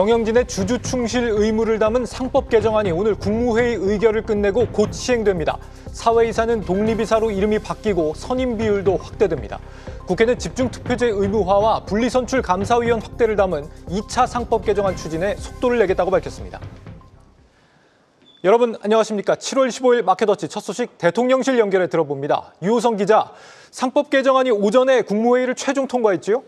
경영진의 주주 충실 의무를 담은 상법 개정안이 오늘 국무회의 의결을 끝내고 곧 시행됩니다. 사회이사는 독립이사로 이름이 바뀌고 선임 비율도 확대됩니다. 국회는 집중투표제 의무화와 분리선출 감사위원 확대를 담은 2차 상법 개정안 추진에 속도를 내겠다고 밝혔습니다. 여러분 안녕하십니까? 7월 15일 마켓워치 첫 소식 대통령실 연결해 들어봅니다. 유호성 기자, 상법 개정안이 오전에 국무회의를 최종 통과했지요?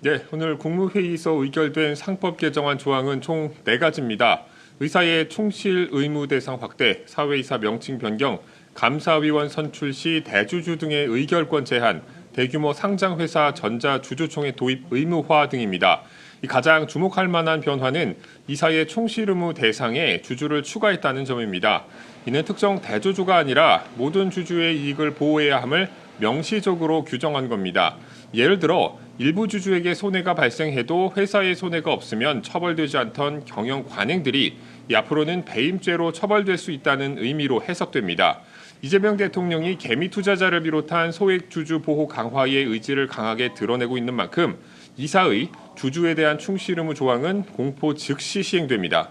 네, 오늘 국무회의에서 의결된 상법 개정안 조항은 총 4가지입니다. 의사의 충실 의무 대상 확대, 사회이사 명칭 변경, 감사위원 선출 시 대주주 등의 의결권 제한, 대규모 상장회사 전자주주총회 도입 의무화 등입니다. 이 가장 주목할 만한 변화는 이사의 충실 의무 대상에 주주를 추가했다는 점입니다. 이는 특정 대주주가 아니라 모든 주주의 이익을 보호해야 함을 명시적으로 규정한 겁니다. 예를 들어 일부 주주에게 손해가 발생해도 회사에 손해가 없으면 처벌되지 않던 경영 관행들이 이 앞으로는 배임죄로 처벌될 수 있다는 의미로 해석됩니다. 이재명 대통령이 개미 투자자를 비롯한 소액 주주 보호 강화의 의지를 강하게 드러내고 있는 만큼 이사의 주주에 대한 충실 의무 조항은 공포 즉시 시행됩니다.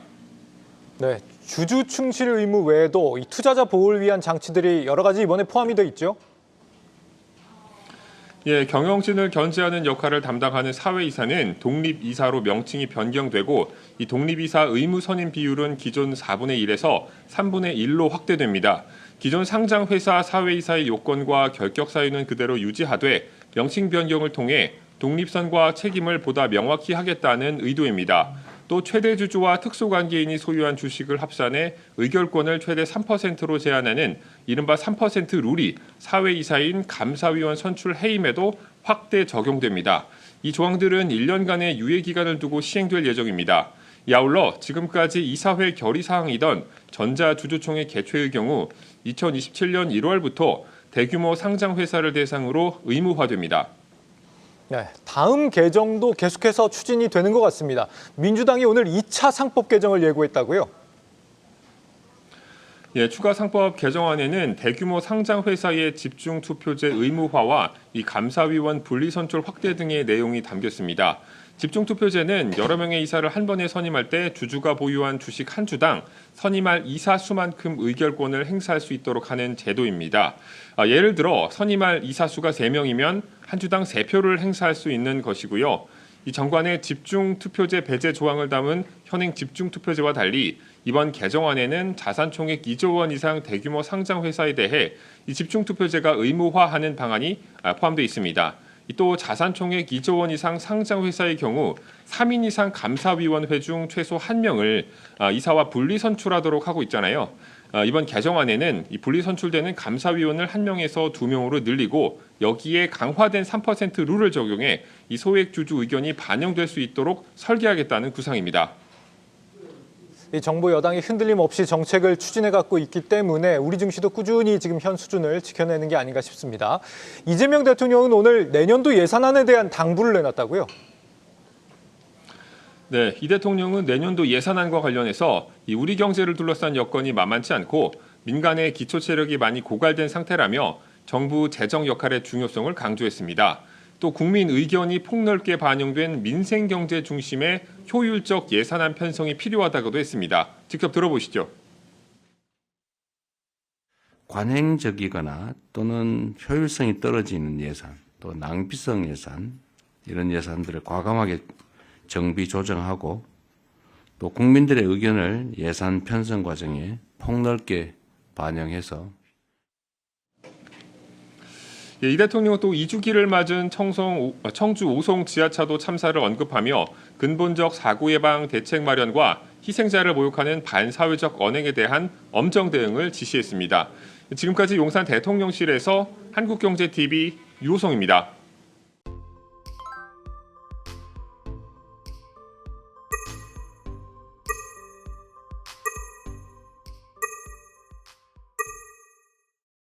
네, 주주 충실 의무 외에도 이 투자자 보호를 위한 장치들이 여러 가지 이번에 포함이 돼 있죠. 예, 경영진을 견제하는 역할을 담당하는 사회이사는 독립이사로 명칭이 변경되고 이 독립이사 의무 선임 비율은 기존 4분의 1에서 3분의 1로 확대됩니다. 기존 상장 회사 사회이사의 요건과 결격 사유는 그대로 유지하되 명칭 변경을 통해 독립선과 책임을 보다 명확히 하겠다는 의도입니다. 또 최대 주주와 특수관계인이 소유한 주식을 합산해 의결권을 최대 3%로 제한하는 이른바 3% 룰이 사회 이사인 감사위원 선출 해임에도 확대 적용됩니다. 이 조항들은 1년간의 유예 기간을 두고 시행될 예정입니다. 이 아울러 지금까지 이사회 결의 사항이던 전자주주총회 개최의 경우 2027년 1월부터 대규모 상장 회사를 대상으로 의무화됩니다. 네, 다음 개정도 계속해서 추진이 되는 것 같습니다. 민주당이 오늘 2차 상법 개정을 예고했다고요? 예, 추가 상법 개정안에는 대규모 상장 회사의 집중 투표제 의무화와 이 감사위원 분리 선출 확대 등의 내용이 담겼습니다. 집중 투표제는 여러 명의 이사를 한 번에 선임할 때 주주가 보유한 주식 한 주당 선임할 이사 수만큼 의결권을 행사할 수 있도록 하는 제도입니다. 아, 예를 들어 선임할 이사 수가 3명이면 한 주당 3표를 행사할 수 있는 것이고요. 이 정관의 집중 투표제 배제 조항을 담은 현행 집중 투표제와 달리 이번 개정안에는 자산 총액 2조 원 이상 대규모 상장 회사에 대해 이 집중 투표제가 의무화하는 방안이 아, 포함되어 있습니다. 이또 자산 총액 2조 원 이상 상장 회사의 경우 3인 이상 감사위원회 중 최소 1명을 아, 이사와 분리 선출하도록 하고 있잖아요. 아, 이번 개정안에는 이 분리 선출되는 감사위원을 1명에서 2명으로 늘리고 여기에 강화된 3% 룰을 적용해 이 소액 주주 의견이 반영될 수 있도록 설계하겠다는 구상입니다. 이 정부 여당이 흔들림 없이 정책을 추진해 갖고 있기 때문에 우리 증시도 꾸준히 지금 현 수준을 지켜내는 게 아닌가 싶습니다. 이재명 대통령은 오늘 내년도 예산안에 대한 당부를 내놨다고요? 네, 이 대통령은 내년도 예산안과 관련해서 이 우리 경제를 둘러싼 여건이 만만치 않고 민간의 기초 체력이 많이 고갈된 상태라며 정부 재정 역할의 중요성을 강조했습니다. 또 국민 의견이 폭넓게 반영된 민생 경제 중심의 효율적 예산안 편성이 필요하다고도 했습니다. 직접 들어보시죠. 관행적이거나 또는 효율성이 떨어지는 예산, 또 낭비성 예산 이런 예산들을 과감하게 정비 조정하고 또 국민들의 의견을 예산 편성 과정에 폭넓게 반영해서 예, 이 대통령은 또 2주기를 맞은 청성, 오- 청주 오송 지하차도 참사를 언급하며 근본적 사고 예방 대책 마련과 희생자를 모욕하는 반사회적 언행에 대한 엄정 대응을 지시했습니다. 지금까지 용산 대통령실에서 한국경제TV 유호성입니다.